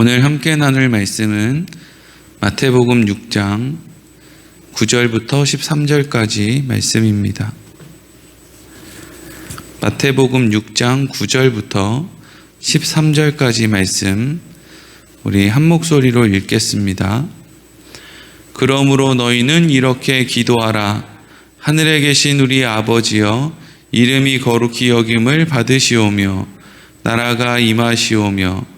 오늘 함께 나눌 말씀은 마태복음 6장 9절부터 13절까지 말씀입니다. 마태복음 6장 9절부터 13절까지 말씀 우리 한 목소리로 읽겠습니다. 그러므로 너희는 이렇게 기도하라. 하늘에 계신 우리 아버지여 이름이 거룩히 여김을 받으시오며 나라가 임하시오며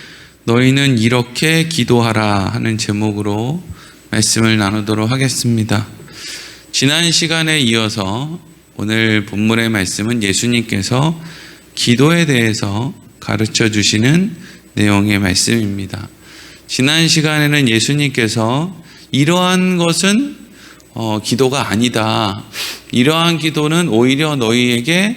너희는 이렇게 기도하라 하는 제목으로 말씀을 나누도록 하겠습니다. 지난 시간에 이어서 오늘 본문의 말씀은 예수님께서 기도에 대해서 가르쳐 주시는 내용의 말씀입니다. 지난 시간에는 예수님께서 이러한 것은 어, 기도가 아니다. 이러한 기도는 오히려 너희에게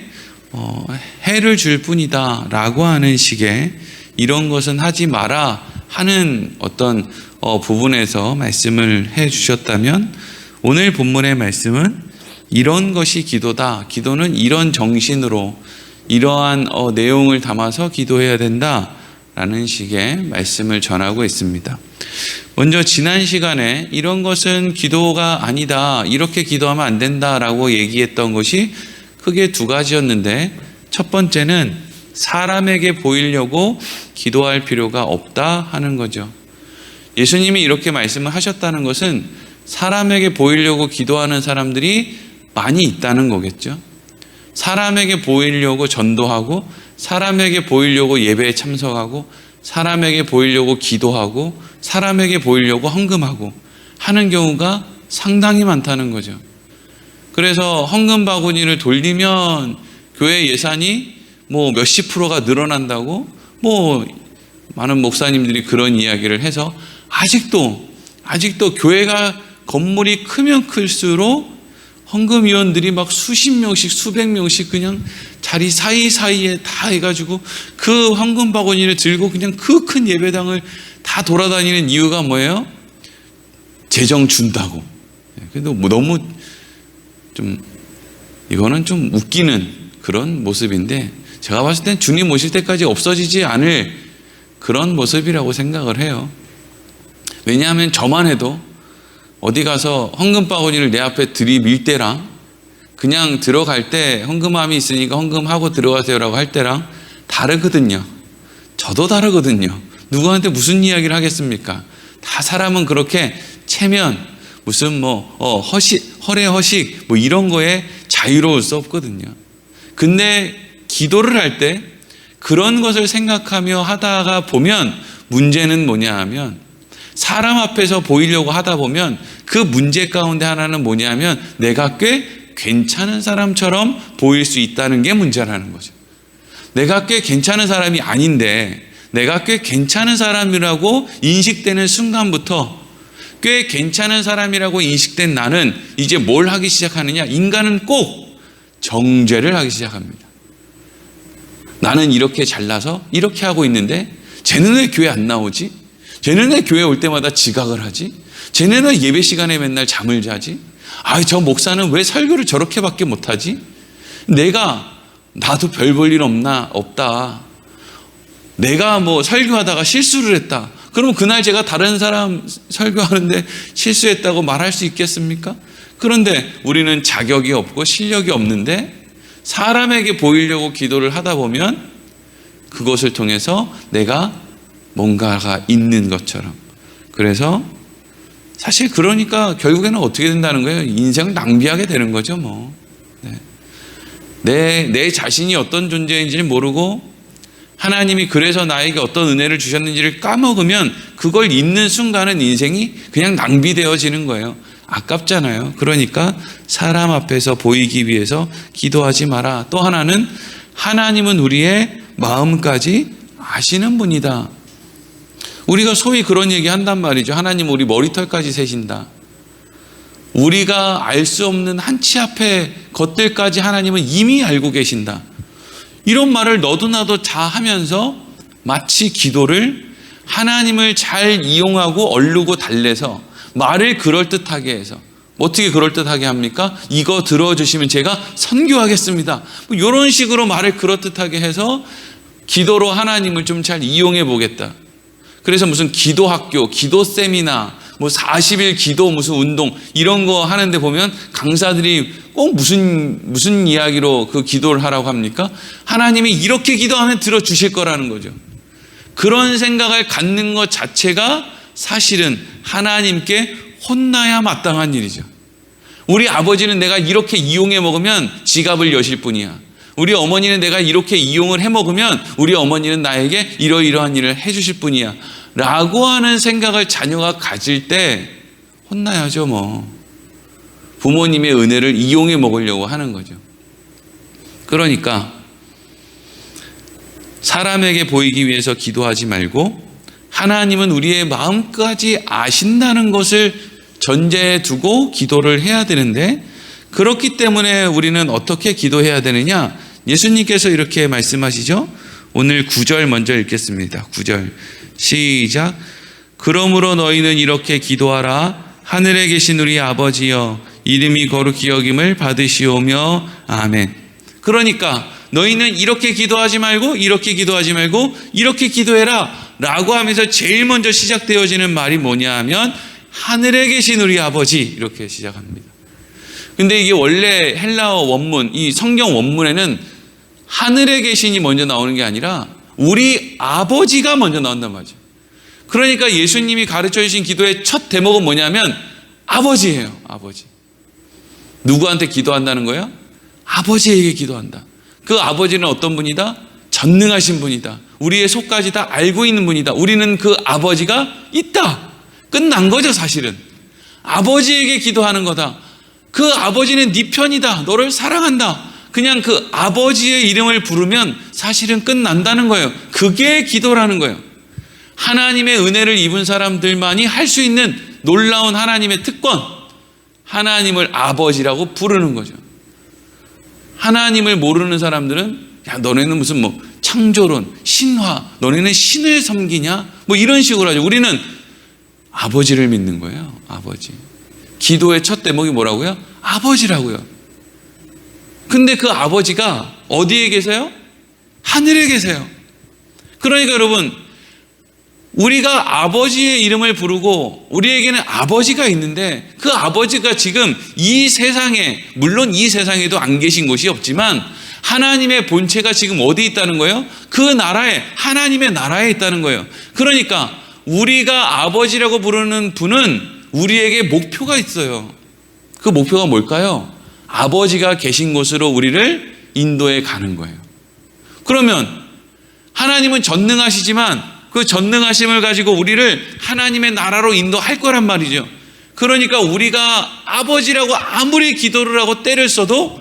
어, 해를 줄 뿐이다. 라고 하는 식의 이런 것은 하지 마라 하는 어떤 어, 부분에서 말씀을 해 주셨다면 오늘 본문의 말씀은 이런 것이 기도다. 기도는 이런 정신으로 이러한 어, 내용을 담아서 기도해야 된다. 라는 식의 말씀을 전하고 있습니다. 먼저 지난 시간에 이런 것은 기도가 아니다. 이렇게 기도하면 안 된다 라고 얘기했던 것이 크게 두 가지였는데 첫 번째는 사람에게 보이려고 기도할 필요가 없다 하는 거죠. 예수님이 이렇게 말씀을 하셨다는 것은 사람에게 보이려고 기도하는 사람들이 많이 있다는 거겠죠. 사람에게 보이려고 전도하고 사람에게 보이려고 예배에 참석하고 사람에게 보이려고 기도하고 사람에게 보이려고 헌금하고 하는 경우가 상당히 많다는 거죠. 그래서 헌금 바구니를 돌리면 교회 예산이 뭐 몇십 프로가 늘어난다고 뭐 많은 목사님들이 그런 이야기를 해서 아직도 아직도 교회가 건물이 크면 클수록 헌금위원들이 막 수십 명씩 수백 명씩 그냥 자리 사이사이에 다 해가지고 그 헌금 바구니를 들고 그냥 그 큰 예배당을 다 돌아다니는 이유가 뭐예요? 재정 준다고. 그래도 뭐 너무 좀 이거는 좀 웃기는 그런 모습인데 제가 봤을 땐 주님 오실 때까지 없어지지 않을 그런 모습이라고 생각을 해요. 왜냐하면 저만 해도 어디 가서 헌금 바구니를 내 앞에 들이밀 때랑 그냥 들어갈 때 헌금함이 있으니까 헌금하고 들어가세요라고 할 때랑 다르거든요. 저도 다르거든요. 누구한테 무슨 이야기를 하겠습니까? 다 사람은 그렇게 체면 무슨 뭐 어, 허식 허례 허식 뭐 이런 거에 자유로울 수 없거든요. 근데 기도를 할 때 그런 것을 생각하며 하다가 보면 문제는 뭐냐 하면 사람 앞에서 보이려고 하다 보면 그 문제 가운데 하나는 뭐냐면 내가 꽤 괜찮은 사람처럼 보일 수 있다는 게 문제라는 거죠. 내가 꽤 괜찮은 사람이 아닌데 내가 꽤 괜찮은 사람이라고 인식되는 순간부터 꽤 괜찮은 사람이라고 인식된 나는 이제 뭘 하기 시작하느냐? 인간은 꼭 정죄를 하기 시작합니다. 나는 이렇게 잘나서 이렇게 하고 있는데 쟤는 왜 교회 안 나오지? 쟤는 왜 교회 올 때마다 지각을 하지? 쟤는 왜 예배 시간에 맨날 잠을 자지? 아, 저 목사는 왜 설교를 저렇게밖에 못하지? 내가 나도 별 볼 일 없나 없다. 내가 뭐 설교하다가 실수를 했다. 그러면 그날 제가 다른 사람 설교하는데 실수했다고 말할 수 있겠습니까? 그런데 우리는 자격이 없고 실력이 없는데 사람에게 보이려고 기도를 하다 보면 그것을 통해서 내가 뭔가가 있는 것처럼. 그래서 사실 그러니까 결국에는 어떻게 된다는 거예요? 인생을 낭비하게 되는 거죠, 뭐. 네. 내, 내 자신이 어떤 존재인지를 모르고 하나님이 그래서 나에게 어떤 은혜를 주셨는지를 까먹으면 그걸 잊는 순간은 인생이 그냥 낭비되어지는 거예요. 아깝잖아요. 그러니까 사람 앞에서 보이기 위해서 기도하지 마라. 또 하나는 하나님은 우리의 마음까지 아시는 분이다. 우리가 소위 그런 얘기 한단 말이죠. 하나님 우리 머리털까지 세신다. 우리가 알 수 없는 한치 앞의 것들까지 하나님은 이미 알고 계신다. 이런 말을 너도 나도 다 하면서 마치 기도를 하나님을 잘 이용하고 얼르고 달래서 말을 그럴듯하게 해서 어떻게 그럴듯하게 합니까? 이거 들어주시면 제가 선교하겠습니다. 뭐 이런 식으로 말을 그럴듯하게 해서 기도로 하나님을 좀 잘 이용해 보겠다. 그래서 무슨 기도 학교, 기도 세미나, 뭐 40일 기도 무슨 운동 이런 거 하는데 보면 강사들이 꼭 무슨 무슨 이야기로 그 기도를 하라고 합니까? 하나님이 이렇게 기도하면 들어 주실 거라는 거죠. 그런 생각을 갖는 것 자체가 사실은 하나님께 혼나야 마땅한 일이죠. 우리 아버지는 내가 이렇게 이용해 먹으면 지갑을 여실 뿐이야. 우리 어머니는 내가 이렇게 이용을 해 먹으면 우리 어머니는 나에게 이러이러한 일을 해 주실 뿐이야. 라고 하는 생각을 자녀가 가질 때 혼나야죠, 뭐. 부모님의 은혜를 이용해 먹으려고 하는 거죠. 그러니까 사람에게 보이기 위해서 기도하지 말고 하나님은 우리의 마음까지 아신다는 것을 전제에 두고 기도를 해야 되는데 그렇기 때문에 우리는 어떻게 기도해야 되느냐? 예수님께서 이렇게 말씀하시죠. 오늘 9절 먼저 읽겠습니다. 9절. 시작. 그러므로 너희는 이렇게 기도하라. 하늘에 계신 우리 아버지여 이름이 거룩히 여김을 받으시오며 아멘. 그러니까 너희는 이렇게 기도하지 말고 이렇게 기도하지 말고 이렇게 기도해라 라고 하면서 제일 먼저 시작되어지는 말이 뭐냐 하면 하늘에 계신 우리 아버지 이렇게 시작합니다. 근데 이게 원래 헬라어 원문, 이 성경 원문에는 하늘에 계신이 먼저 나오는 게 아니라 우리 아버지가 먼저 나온단 말이죠. 그러니까 예수님이 가르쳐 주신 기도의 첫 대목은 뭐냐면 아버지예요. 아버지. 누구한테 기도한다는 거예요? 아버지에게 기도한다. 그 아버지는 어떤 분이다? 전능하신 분이다. 우리의 속까지 다 알고 있는 분이다. 우리는 그 아버지가 있다. 끝난 거죠, 사실은. 아버지에게 기도하는 거다. 그 아버지는 네 편이다. 너를 사랑한다. 그냥 그 아버지의 이름을 부르면 사실은 끝난다는 거예요. 그게 기도라는 거예요. 하나님의 은혜를 입은 사람들만이 할 수 있는 놀라운 하나님의 특권. 하나님을 아버지라고 부르는 거죠. 하나님을 모르는 사람들은 야, 너네는 무슨 뭐 창조론, 신화, 너네는 신을 섬기냐? 뭐 이런 식으로 하죠. 우리는 아버지를 믿는 거예요. 아버지. 기도의 첫 대목이 뭐라고요? 아버지라고요. 근데 그 아버지가 어디에 계세요? 하늘에 계세요. 그러니까 여러분, 우리가 아버지의 이름을 부르고 우리에게는 아버지가 있는데 그 아버지가 지금 이 세상에, 물론 이 세상에도 안 계신 곳이 없지만 하나님의 본체가 지금 어디 있다는 거예요? 그 나라에, 하나님의 나라에 있다는 거예요. 그러니까 우리가 아버지라고 부르는 분은 우리에게 목표가 있어요. 그 목표가 뭘까요? 아버지가 계신 곳으로 우리를 인도해 가는 거예요. 그러면 하나님은 전능하시지만 그 전능하심을 가지고 우리를 하나님의 나라로 인도할 거란 말이죠. 그러니까 우리가 아버지라고 아무리 기도를 하고 때를 써도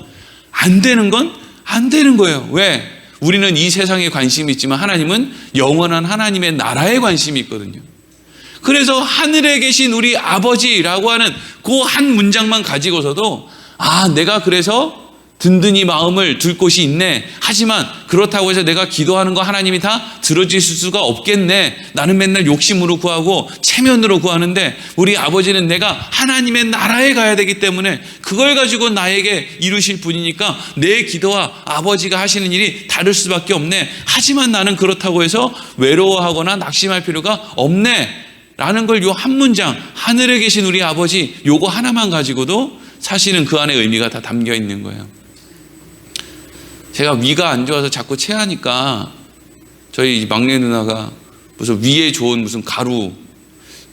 안 되는 건 안 되는 거예요. 왜? 우리는 이 세상에 관심이 있지만 하나님은 영원한 하나님의 나라에 관심이 있거든요. 그래서 하늘에 계신 우리 아버지라고 하는 그 한 문장만 가지고서도 아, 내가 그래서 든든히 마음을 둘 곳이 있네. 하지만 그렇다고 해서 내가 기도하는 거 하나님이 다 들어주실 수가 없겠네. 나는 맨날 욕심으로 구하고 체면으로 구하는데 우리 아버지는 내가 하나님의 나라에 가야 되기 때문에 그걸 가지고 나에게 이루실 분이니까 내 기도와 아버지가 하시는 일이 다를 수밖에 없네. 하지만 나는 그렇다고 해서 외로워하거나 낙심할 필요가 없네. 라는 걸 요 한 문장, 하늘에 계신 우리 아버지 요거 하나만 가지고도 사실은 그 안에 의미가 다 담겨 있는 거예요. 제가 위가 안 좋아서 자꾸 체하니까 저희 막내 누나가 무슨 위에 좋은 무슨 가루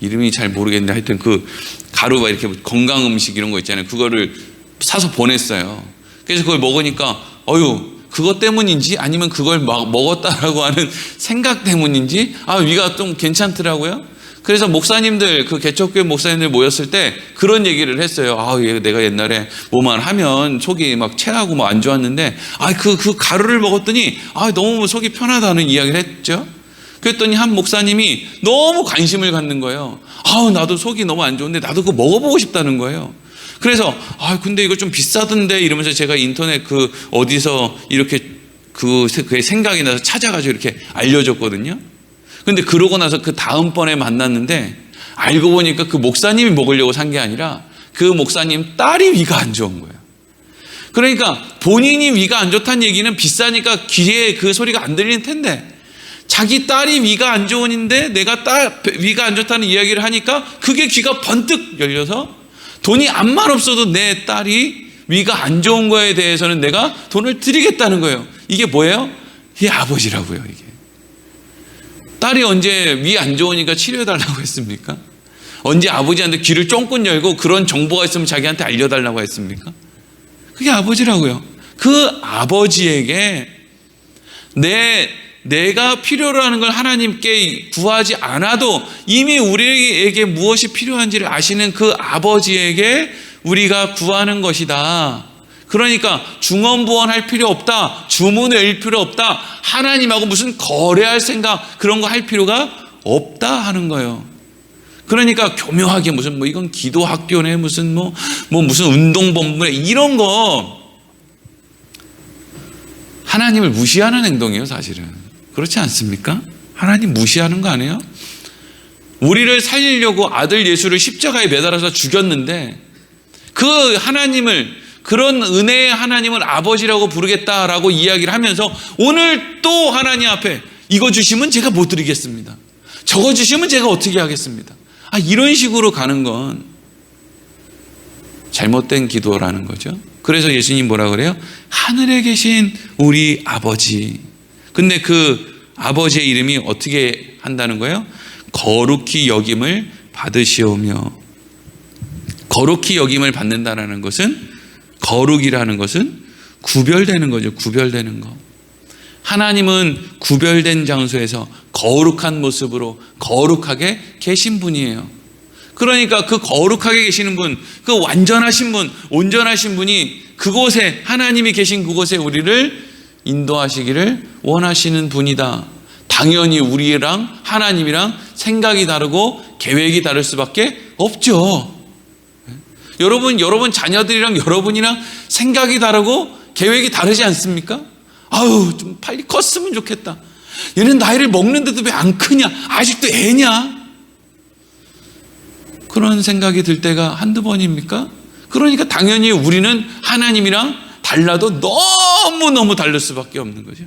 이름이 잘 모르겠는데 하여튼 그 가루 막 이렇게 건강 음식 이런 거 있잖아요. 그거를 사서 보냈어요. 그래서 그걸 먹으니까 어유 그것 때문인지 아니면 그걸 막 먹었다라고 하는 생각 때문인지 아 위가 좀 괜찮더라고요. 그래서 목사님들 그 개척교회 목사님들 모였을 때 그런 얘기를 했어요. 아, 얘 내가 옛날에 뭐만 하면 속이 막 체하고 뭐 안 좋았는데 아, 그, 그 가루를 먹었더니 아, 너무 속이 편하다는 이야기를 했죠. 그랬더니 한 목사님이 너무 관심을 갖는 거예요. 아우, 나도 속이 너무 안 좋은데 나도 그거 먹어보고 싶다는 거예요. 그래서, 아, 근데 이거 좀 비싸던데 이러면서 제가 인터넷 그 어디서 이렇게 그, 그 생각이 나서 찾아가지고 이렇게 알려줬거든요. 근데 그러고 나서 그 다음번에 만났는데 알고 보니까 그 목사님이 먹으려고 산 게 아니라 그 목사님 딸이 위가 안 좋은 거예요. 그러니까 본인이 위가 안 좋다는 얘기는 비싸니까 귀에 그 소리가 안 들리는 텐데 자기 딸이 위가 안 좋은데 내가 딸 위가 안 좋다는 이야기를 하니까 그게 귀가 번뜩 열려서 돈이 암만 없어도 내 딸이 위가 안 좋은 거에 대해서는 내가 돈을 드리겠다는 거예요. 이게 뭐예요? 이 아버지라고요, 이게. 딸이 언제 위 안 좋으니까 치료해달라고 했습니까? 언제 아버지한테 귀를 쫑긋 열고 그런 정보가 있으면 자기한테 알려달라고 했습니까? 그게 아버지라고요. 그 아버지에게 내 내가 필요로 하는 걸 하나님께 구하지 않아도 이미 우리에게 무엇이 필요한지를 아시는 그 아버지에게 우리가 구하는 것이다. 그러니까 중언부언 할 필요 없다. 주문 외일 필요 없다. 하나님하고 무슨 거래할 생각 그런 거 할 필요가 없다 하는 거예요. 그러니까 교묘하게 무슨 뭐 이건 기도 학교네 무슨 뭐뭐 무슨 운동 본부네 이런 거 하나님을 무시하는 행동이에요, 사실은. 그렇지 않습니까? 하나님 무시하는 거 아니에요? 우리를 살리려고 아들 예수를 십자가에 매달아서 죽였는데 그 하나님을 그런 은혜의 하나님을 아버지라고 부르겠다라고 이야기를 하면서 오늘 또 하나님 앞에 이거 주시면 제가 못 드리겠습니다. 저거 주시면 제가 어떻게 하겠습니다. 아, 이런 식으로 가는 건 잘못된 기도라는 거죠. 그래서 예수님 뭐라 그래요? 하늘에 계신 우리 아버지. 근데 그 아버지의 이름이 어떻게 한다는 거예요? 거룩히 여김을 받으시오며 거룩히 여김을 받는다라는 것은 거룩이라는 것은 구별되는 거죠. 구별되는 거. 하나님은 구별된 장소에서 거룩한 모습으로 거룩하게 계신 분이에요. 그러니까 그 거룩하게 계시는 분, 그 완전하신 분, 온전하신 분이 그곳에 하나님이 계신 그곳에 우리를 인도하시기를 원하시는 분이다. 당연히 우리랑 하나님이랑 생각이 다르고 계획이 다를 수밖에 없죠. 여러분, 여러분 자녀들이랑 여러분이랑 생각이 다르고 계획이 다르지 않습니까? 아유, 좀 빨리 컸으면 좋겠다. 얘는 나이를 먹는데도 왜 안 크냐? 아직도 애냐? 그런 생각이 들 때가 한두 번입니까? 그러니까 당연히 우리는 하나님이랑 달라도 너무너무 다를 수밖에 없는 거죠.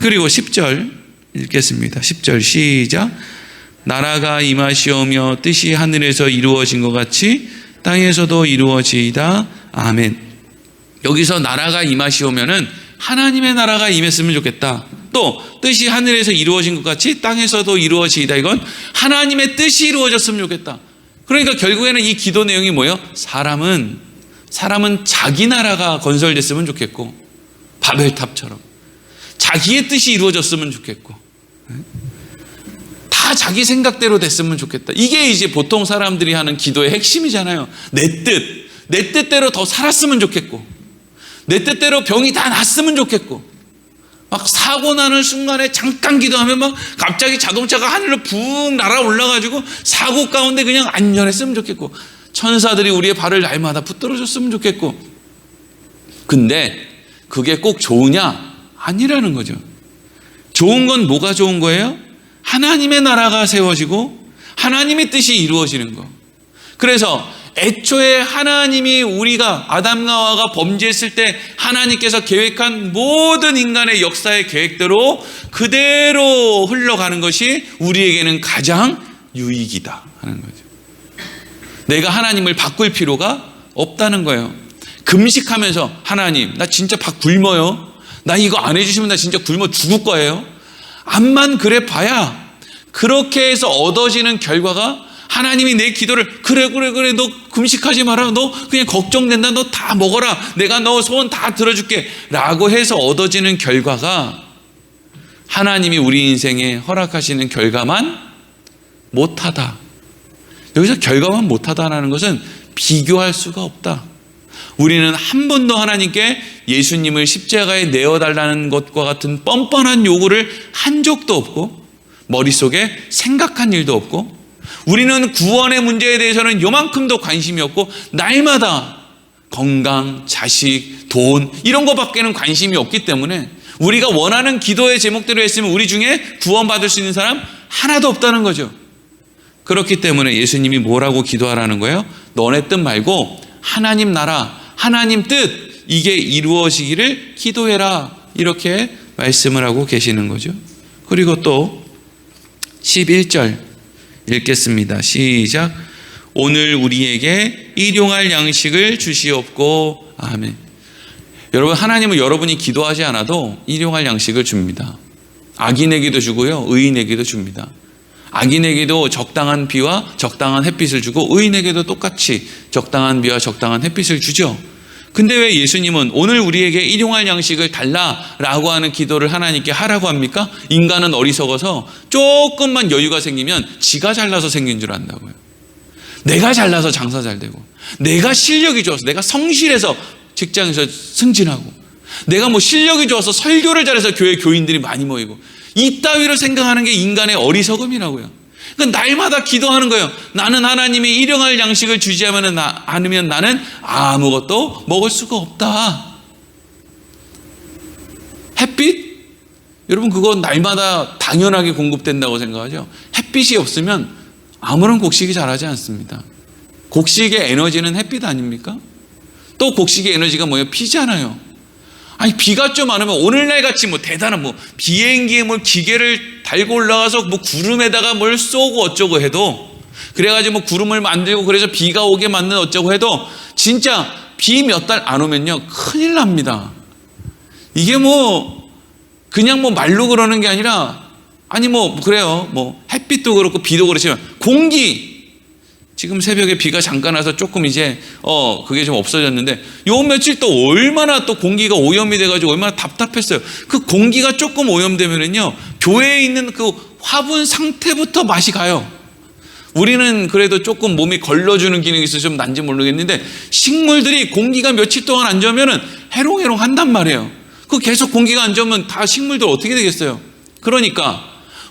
그리고 10절 읽겠습니다. 10절 시작. 나라가 임하시오며 뜻이 하늘에서 이루어진 것 같이 땅에서도 이루어지이다. 아멘. 여기서 나라가 임하시오면은 하나님의 나라가 임했으면 좋겠다. 또 뜻이 하늘에서 이루어진 것 같이 땅에서도 이루어지이다. 이건 하나님의 뜻이 이루어졌으면 좋겠다. 그러니까 결국에는 이 기도 내용이 뭐예요? 사람은 사람은 자기 나라가 건설됐으면 좋겠고 바벨탑처럼 자기의 뜻이 이루어졌으면 좋겠고 다 자기 생각대로 됐으면 좋겠다. 이게 이제 보통 사람들이 하는 기도의 핵심이잖아요. 내 뜻, 내 뜻대로 더 살았으면 좋겠고 내 뜻대로 병이 다 났으면 좋겠고 막 사고 나는 순간에 잠깐 기도하면 막 갑자기 자동차가 하늘로 붕 날아 올라가지고 사고 가운데 그냥 안전했으면 좋겠고 천사들이 우리의 발을 날마다 붙들어줬으면 좋겠고 근데 그게 꼭 좋으냐? 아니라는 거죠. 좋은 건 뭐가 좋은 거예요? 하나님의 나라가 세워지고 하나님의 뜻이 이루어지는 거. 그래서 애초에 하나님이 우리가 아담과 하와가 범죄했을 때 하나님께서 계획한 모든 인간의 역사의 계획대로 그대로 흘러가는 것이 우리에게는 가장 유익이다 하는 거죠. 내가 하나님을 바꿀 필요가 없다는 거예요. 금식하면서 하나님 나 진짜 밥 굶어요. 나 이거 안 해주시면 나 진짜 굶어 죽을 거예요. 암만 그래 봐야 그렇게 해서 얻어지는 결과가 하나님이 내 기도를 그래 그래 그래 너 금식하지 마라 너 그냥 걱정된다 너 다 먹어라 내가 너 소원 다 들어줄게 라고 해서 얻어지는 결과가 하나님이 우리 인생에 허락하시는 결과만 못하다. 여기서 결과만 못하다라는 것은 비교할 수가 없다 우리는 한 번도 하나님께 예수님을 십자가에 내어달라는 것과 같은 뻔뻔한 요구를 한 적도 없고 머릿속에 생각한 일도 없고 우리는 구원의 문제에 대해서는 요만큼도 관심이 없고 날마다 건강, 자식, 돈 이런 거밖에는 관심이 없기 때문에 우리가 원하는 기도의 제목대로 했으면 우리 중에 구원받을 수 있는 사람 하나도 없다는 거죠. 그렇기 때문에 예수님이 뭐라고 기도하라는 거예요? 너네 뜻 말고 하나님 나라, 하나님 뜻 이게 이루어지기를 기도해라. 이렇게 말씀을 하고 계시는 거죠. 그리고 또 11절 읽겠습니다. 시작. 오늘 우리에게 일용할 양식을 주시옵고 아멘. 여러분 하나님은 여러분이 기도하지 않아도 일용할 양식을 줍니다. 악인에게도 주고요. 의인에게도 줍니다. 악인에게도 적당한 비와 적당한 햇빛을 주고 의인에게도 똑같이 적당한 비와 적당한 햇빛을 주죠. 근데 왜 예수님은 오늘 우리에게 일용할 양식을 달라라고 하는 기도를 하나님께 하라고 합니까? 인간은 어리석어서 조금만 여유가 생기면 지가 잘나서 생긴 줄 안다고요. 내가 잘나서 장사 잘 되고, 내가 실력이 좋아서, 내가 성실해서 직장에서 승진하고, 내가 뭐 실력이 좋아서 설교를 잘해서 교회 교인들이 많이 모이고, 이 따위를 생각하는 게 인간의 어리석음이라고요. 그러니까 날마다 기도하는 거예요. 나는 하나님이 일용할 양식을 주지 않으면 나는 아무것도 먹을 수가 없다. 햇빛? 여러분 그거 날마다 당연하게 공급된다고 생각하죠. 햇빛이 없으면 아무런 곡식이 자라지 않습니다. 곡식의 에너지는 햇빛 아닙니까? 또 곡식의 에너지가 뭐예요? 피잖아요. 아니 비가 좀 안 오면 오늘날 같이 뭐 대단한 뭐 비행기에 뭐 기계를 달고 올라가서 뭐 구름에다가 뭘 쏘고 어쩌고 해도 그래가지고 뭐 구름을 만들고 그래서 비가 오게 만든 어쩌고 해도 진짜 비 몇 달 안 오면요 큰일 납니다. 이게 뭐 그냥 뭐 말로 그러는 게 아니라 아니 뭐 그래요 뭐 햇빛도 그렇고 비도 그렇지만 공기 지금 새벽에 비가 잠깐 와서 조금 이제 어 그게 좀 없어졌는데 요 며칠 또 얼마나 또 공기가 오염이 돼가지고 얼마나 답답했어요. 그 공기가 조금 오염되면은요 교회에 있는 그 화분 상태부터 맛이 가요. 우리는 그래도 조금 몸이 걸러주는 기능이 있어서 좀 난지 모르겠는데 식물들이 공기가 며칠 동안 안 좋으면은 해롱해롱 한단 말이에요. 그 계속 공기가 안 좋으면 다 식물들 어떻게 되겠어요? 그러니까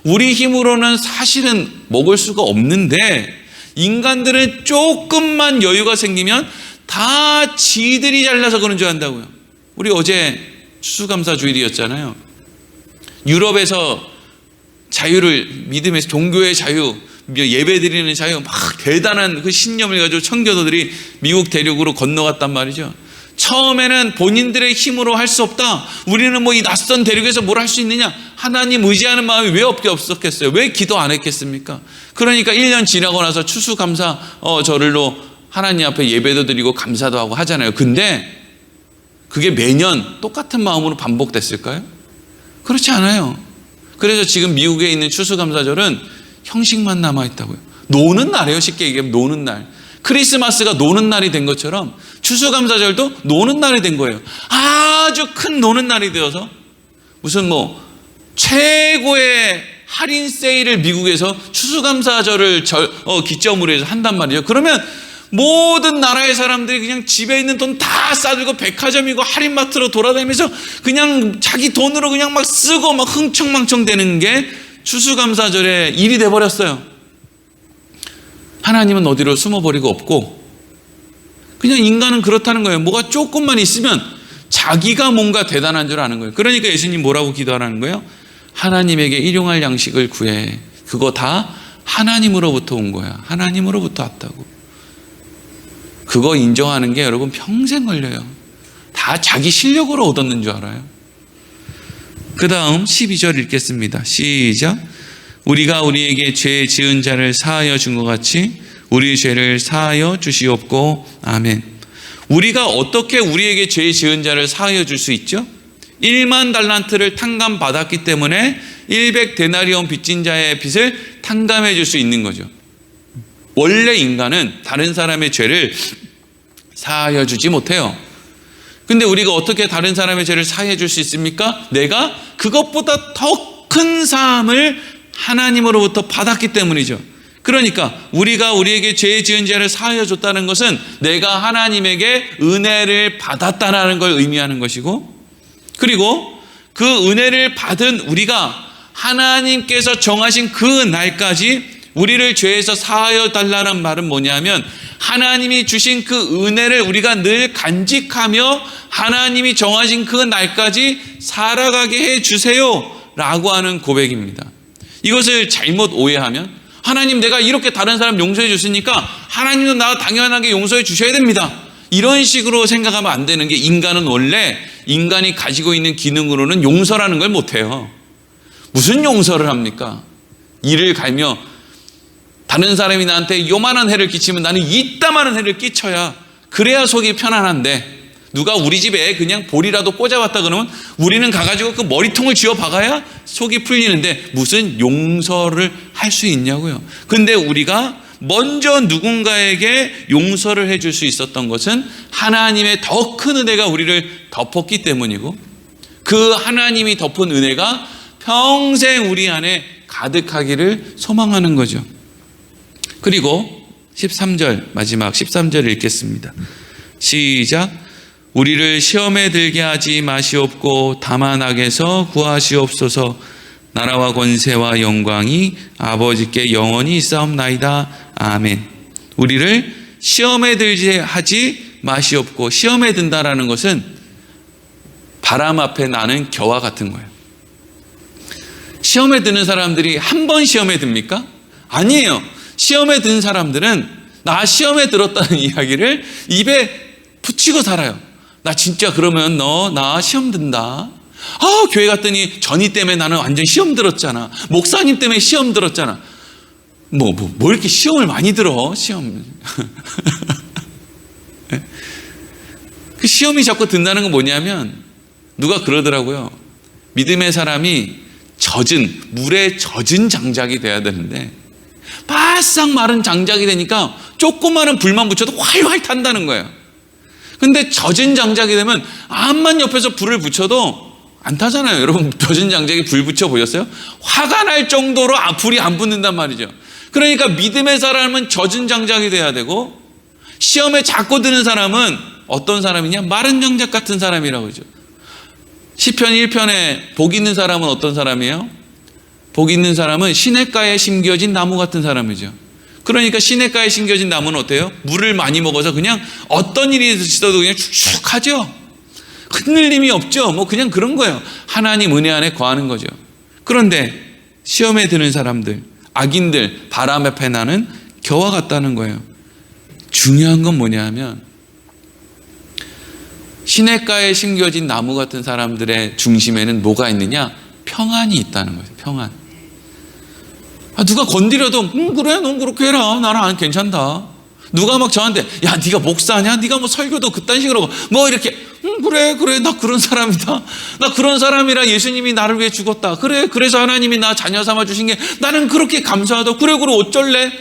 우리 힘으로는 사실은 먹을 수가 없는데 인간들은 조금만 여유가 생기면 다 지들이 잘나서 그런 줄 안다고요. 우리 어제 추수감사 주일이었잖아요. 유럽에서 자유를 믿음에서 종교의 자유, 예배 드리는 자유 막 대단한 그 신념을 가지고 청교도들이 미국 대륙으로 건너갔단 말이죠. 처음에는 본인들의 힘으로 할 수 없다. 우리는 뭐 이 낯선 대륙에서 뭘 할 수 있느냐? 하나님 의지하는 마음이 왜 없게 없었겠어요? 왜 기도 안 했겠습니까? 그러니까 1년 지나고 나서 추수감사 어, 절을로 하나님 앞에 예배도 드리고 감사도 하고 하잖아요. 근데 그게 매년 똑같은 마음으로 반복됐을까요? 그렇지 않아요. 그래서 지금 미국에 있는 추수감사절은 형식만 남아 있다고요. 노는 날이에요. 쉽게 얘기하면 노는 날. 크리스마스가 노는 날이 된 것처럼 추수감사절도 노는 날이 된 거예요. 아주 큰 노는 날이 되어서 무슨 뭐 최고의 할인 세일을 미국에서 추수감사절을 절, 어, 기점으로 해서 한단 말이죠. 그러면 모든 나라의 사람들이 그냥 집에 있는 돈 다 싸들고 백화점이고 할인마트로 돌아다니면서 그냥 자기 돈으로 그냥 막 쓰고 막 흥청망청 되는 게 추수감사절의 일이 돼버렸어요. 하나님은 어디로 숨어버리고 없고 그냥 인간은 그렇다는 거예요. 뭐가 조금만 있으면 자기가 뭔가 대단한 줄 아는 거예요. 그러니까 예수님 뭐라고 기도하라는 거예요? 하나님에게 일용할 양식을 구해. 그거 다 하나님으로부터 온 거야. 하나님으로부터 왔다고. 그거 인정하는 게 여러분 평생 걸려요. 다 자기 실력으로 얻었는 줄 알아요. 그 다음 12절 읽겠습니다. 시작. 우리가 우리에게 죄 지은 자를 사하여 준 것 같이 우리 죄를 사하여 주시옵고 아멘. 우리가 어떻게 우리에게 죄 지은 자를 사하여 줄 수 있죠? 1만 달란트를 탕감 받았기 때문에 100 데나리온 빚진 자의 빚을 탕감해 줄 수 있는 거죠. 원래 인간은 다른 사람의 죄를 사하여 주지 못해요. 근데 우리가 어떻게 다른 사람의 죄를 사해 줄 수 있습니까? 내가 그것보다 더 큰 사함을 하나님으로부터 받았기 때문이죠. 그러니까 우리가 우리에게 죄 지은 자를 사하여 줬다는 것은 내가 하나님에게 은혜를 받았다라는 걸 의미하는 것이고 그리고 그 은혜를 받은 우리가 하나님께서 정하신 그 날까지 우리를 죄에서 사하여 달라는 말은 뭐냐면 하나님이 주신 그 은혜를 우리가 늘 간직하며 하나님이 정하신 그 날까지 살아가게 해 주세요. 라고 하는 고백입니다. 이것을 잘못 오해하면 하나님 내가 이렇게 다른 사람 용서해 줬으니까 하나님도 나 당연하게 용서해 주셔야 됩니다. 이런 식으로 생각하면 안 되는 게 인간은 원래 인간이 가지고 있는 기능으로는 용서라는 걸 못해요. 무슨 용서를 합니까? 이를 갈며 다른 사람이 나한테 요만한 해를 끼치면 나는 이따만한 해를 끼쳐야 그래야 속이 편안한데 누가 우리 집에 그냥 볼이라도 꽂아왔다 그러면 우리는 가가지고 그 머리통을 쥐어 박아야 속이 풀리는데 무슨 용서를 할 수 있냐고요. 근데 우리가 먼저 누군가에게 용서를 해줄 수 있었던 것은 하나님의 더 큰 은혜가 우리를 덮었기 때문이고 그 하나님이 덮은 은혜가 평생 우리 안에 가득하기를 소망하는 거죠. 그리고 13절 마지막 13절 읽겠습니다. 시작 우리를 시험에 들게 하지 마시옵고 다만 악에서 구하시옵소서 나라와 권세와 영광이 아버지께 영원히 있사옵나이다. 아멘. 우리를 시험에 들게 하지 마시옵고 시험에 든다라는 것은 바람 앞에 나는 겨와 같은 거예요. 시험에 드는 사람들이 한 번 시험에 듭니까? 아니에요. 시험에 든 사람들은 나 시험에 들었다는 이야기를 입에 붙이고 살아요. 나 진짜 그러면 너 나 시험 든다. 아, 교회 갔더니 전이 때문에 나는 완전 시험 들었잖아. 목사님 때문에 시험 들었잖아. 뭐, 뭐, 뭐 이렇게 시험을 많이 들어, 시험. 그 시험이 자꾸 든다는 건 뭐냐면, 누가 그러더라고요. 믿음의 사람이 젖은, 물에 젖은 장작이 돼야 되는데, 바싹 마른 장작이 되니까 조그마한 불만 붙여도 활활 탄다는 거예요. 근데 젖은 장작이 되면 암만 옆에서 불을 붙여도 안 타잖아요. 여러분 젖은 장작에 불 붙여 보셨어요? 화가 날 정도로 아, 불이 안 붙는단 말이죠. 그러니까 믿음의 사람은 젖은 장작이 돼야 되고 시험에 자꾸 드는 사람은 어떤 사람이냐? 마른 장작 같은 사람이라고 그러죠. 시편 1편에 복 있는 사람은 어떤 사람이에요? 복 있는 사람은 시냇가에 심겨진 나무 같은 사람이죠. 그러니까 시냇가에 심겨진 나무는 어때요? 물을 많이 먹어서 그냥 어떤 일이 있어도 그냥 축축하죠. 흔들림이 없죠. 뭐 그냥 그런 거예요. 하나님 은혜 안에 거하는 거죠. 그런데 시험에 드는 사람들, 악인들, 바람 앞에 나는 겨와 같다는 거예요. 중요한 건 뭐냐 하면 시냇가에 심겨진 나무 같은 사람들의 중심에는 뭐가 있느냐? 평안이 있다는 거예요. 평안. 아, 누가 건드려도 음, 그래, 넌 그렇게 해라. 나는 안 괜찮다. 누가 막 저한테 야, 네가 목사냐? 네가 뭐 설교도 그딴 식으로 뭐 이렇게 음, 그래, 그래, 나 그런 사람이다. 나 그런 사람이라 예수님이 나를 위해 죽었다. 그래, 그래서 하나님이 나 자녀 삼아 주신 게 나는 그렇게 감사하다. 그래, 그래, 어쩔래?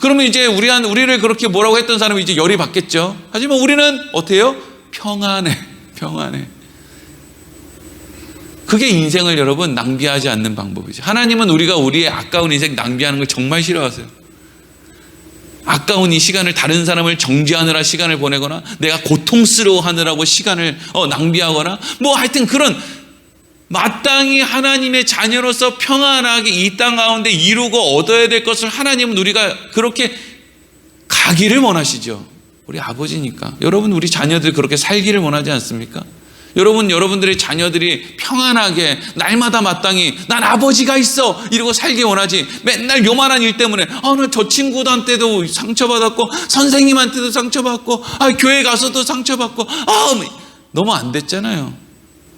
그러면 이제 우리 한 우리를 그렇게 뭐라고 했던 사람이 이제 열이 받겠죠. 하지만 우리는 어때요? 평안해, 평안해. 그게 인생을 여러분 낭비하지 않는 방법이죠. 하나님은 우리가 우리의 아까운 인생 낭비하는 걸 정말 싫어하세요. 아까운 이 시간을 다른 사람을 정지하느라 시간을 보내거나 내가 고통스러워 하느라고 시간을 어, 낭비하거나 뭐 하여튼 그런 마땅히 하나님의 자녀로서 평안하게 이 땅 가운데 이루고 얻어야 될 것을 하나님은 우리가 그렇게 가기를 원하시죠. 우리 아버지니까. 여러분 우리 자녀들 그렇게 살기를 원하지 않습니까? 여러분, 여러분들의 자녀들이 평안하게 날마다 마땅히 난 아버지가 있어 이러고 살기 원하지. 맨날 요만한 일 때문에 아, 나 저 친구한테도 상처받았고 선생님한테도 상처받고 아, 교회 가서도 상처받고 아, 너무 안 됐잖아요.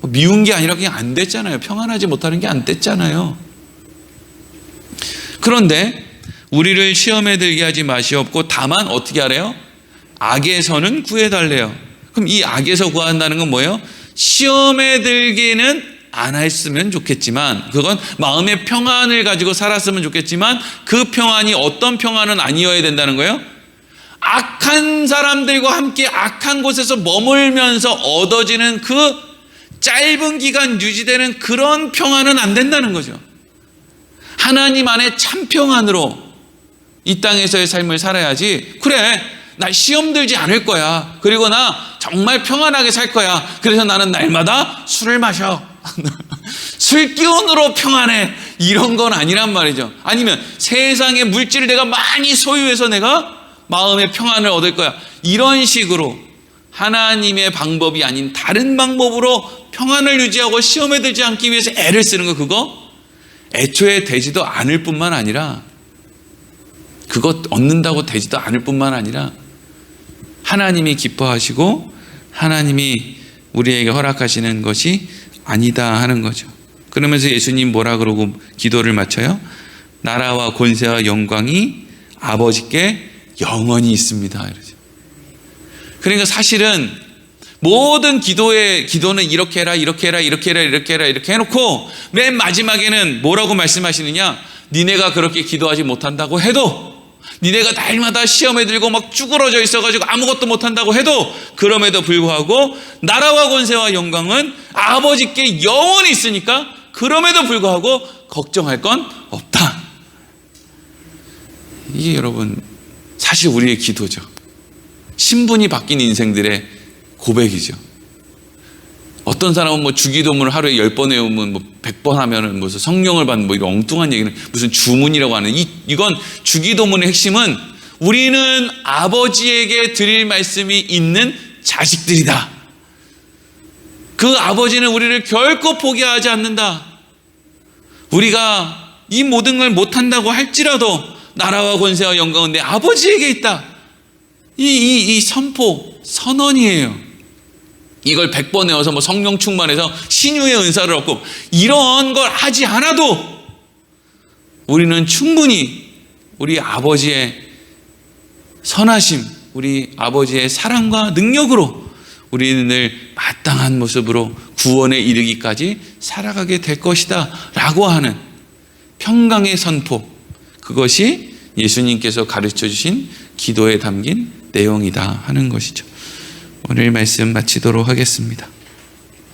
미운 게 아니라 그냥 안 됐잖아요. 평안하지 못하는 게 안 됐잖아요. 그런데 우리를 시험에 들게 하지 마시옵고 다만 어떻게 하래요? 악에서는 구해달래요. 그럼 이 악에서 구한다는 건 뭐예요? 시험에 들기는 안 했으면 좋겠지만 그건 마음의 평안을 가지고 살았으면 좋겠지만 그 평안이 어떤 평안은 아니어야 된다는 거예요? 악한 사람들과 함께 악한 곳에서 머물면서 얻어지는 그 짧은 기간 유지되는 그런 평안은 안 된다는 거죠. 하나님 안에 참 평안으로 이 땅에서의 삶을 살아야지. 그래, 나 시험 들지 않을 거야. 그리고 나 정말 평안하게 살 거야. 그래서 나는 날마다 술을 마셔. 술 기운으로 평안해. 이런 건 아니란 말이죠. 아니면 세상의 물질을 내가 많이 소유해서 내가 마음의 평안을 얻을 거야. 이런 식으로 하나님의 방법이 아닌 다른 방법으로 평안을 유지하고 시험에 들지 않기 위해서 애를 쓰는 거 그거 애초에 되지도 않을 뿐만 아니라 그것 얻는다고 되지도 않을 뿐만 아니라 하나님이 기뻐하시고 하나님이 우리에게 허락하시는 것이 아니다 하는 거죠. 그러면서 예수님 뭐라 그러고 기도를 마쳐요? 나라와 권세와 영광이 아버지께 영원히 있습니다. 이러죠. 그러니까 사실은 모든 기도의 기도는 이렇게 해라, 이렇게 해라, 이렇게 해라, 이렇게 해라, 이렇게 해놓고 맨 마지막에는 뭐라고 말씀하시느냐? 니네가 그렇게 기도하지 못한다고 해도 니네가 날마다 시험에 들고 막 쭈그러져 있어가지고 아무것도 못한다고 해도 그럼에도 불구하고 나라와 권세와 영광은 아버지께 영원히 있으니까 그럼에도 불구하고 걱정할 건 없다. 이게 여러분 사실 우리의 기도죠. 신분이 바뀐 인생들의 고백이죠. 어떤 사람은 뭐 주기도문을 하루에 열 번 외우면 뭐 백 번 하면은 무슨 성령을 받는 뭐 이런 엉뚱한 얘기는 무슨 주문이라고 하는 이 이건 주기도문의 핵심은 우리는 아버지에게 드릴 말씀이 있는 자식들이다. 그 아버지는 우리를 결코 포기하지 않는다. 우리가 이 모든 걸 못한다고 할지라도 나라와 권세와 영광은 내 아버지에게 있다. 이, 이, 이 선포, 선언이에요. 이걸 100번 외워서 뭐 성령 충만해서 신유의 은사를 얻고 이런 걸 하지 않아도 우리는 충분히 우리 아버지의 선하심, 우리 아버지의 사랑과 능력으로 우리는 늘 마땅한 모습으로 구원에 이르기까지 살아가게 될 것이다 라고 하는 평강의 선포 그것이 예수님께서 가르쳐 주신 기도에 담긴 내용이다 하는 것이죠. 오늘 말씀 마치도록 하겠습니다.